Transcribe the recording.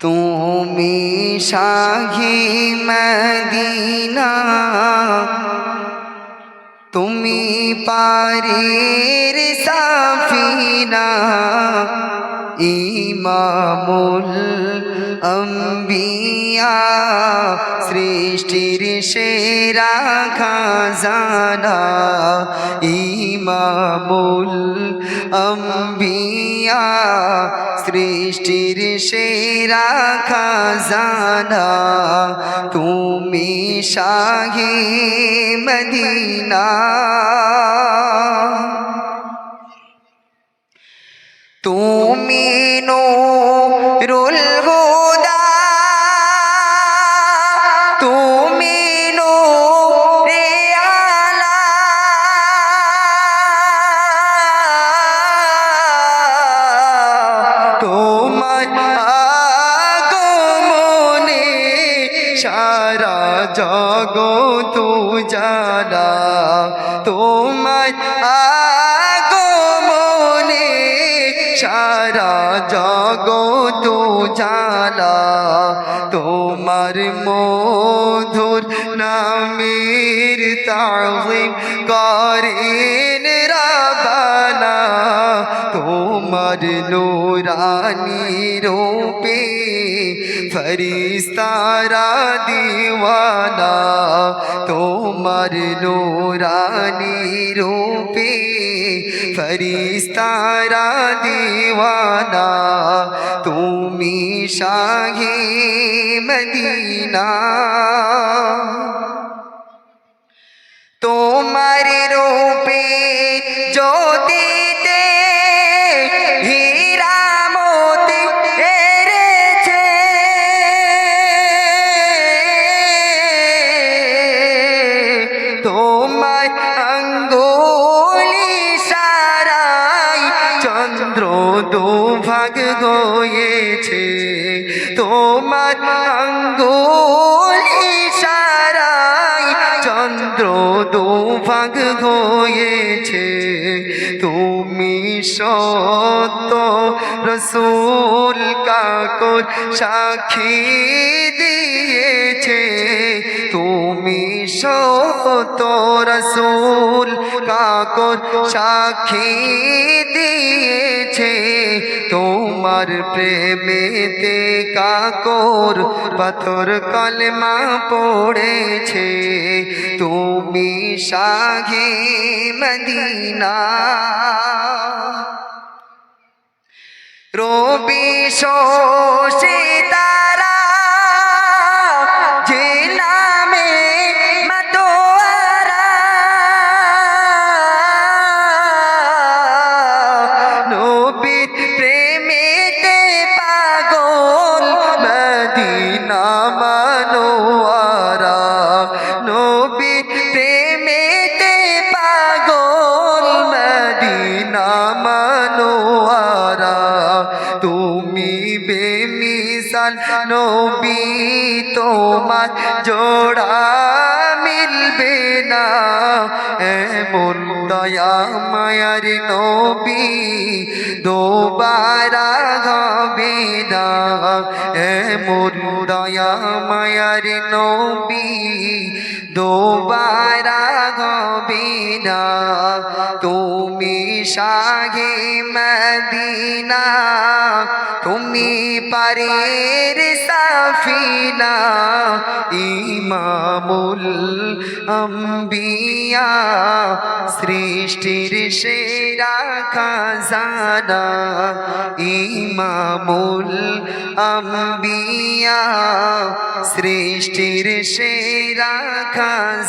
তুমি শাহি মদিনা তুমি পারের সাফিনা ইমামুল অম্বিয়া সৃষ্টির সেরা খাজানা ইমামুল অম্বিয়া সৃষ্টির সেরা খাজানা। তুমি শাহে মদিনা। তুমি নূরুল হুদা। তুমি জগত জানা তোমার আগমনে সারা জগত জানা তোমার মধুর নামের তাজিম করেন রাবানা। তোমার নুরানি রূপে ফরিস্তারা দিওয়ানা তোমার নুরানি রূপে ফরিস্তারা দিওয়ানা তুমি শাহে মদিনা তোমার রূপে জ্যোতিতে দুভাগ হয়েছে তোমার আঙ্গুলি সারাই চন্দ্র দুভাগ হয়েছে তুমি সত্য রসুল কাকর সাক্ষী দিয়েছে। তুমি সত্য রসুল কাকর সাক্ষী দিয়েছে। তোমার প্রেমেতে কাকর পাথর কলমা পড়েছে। তুমি সাঘে মদিনা। রবি শোষে বেমিসাল নবী, তোমার জোড়া মিলবে না। এমন দয়া মায়ার নবী দোবারা হবে না। এমন দয়া মায়ার নবী দোবারা হবে না। তুমি শাহে মদিনা, তুমি পারের সাফিনা, ইমামুল আম্বিয়া, সৃষ্টির সেরা খাজানা, ইমামুল আম্বিয়া, সৃষ্টির সেরা খাজানা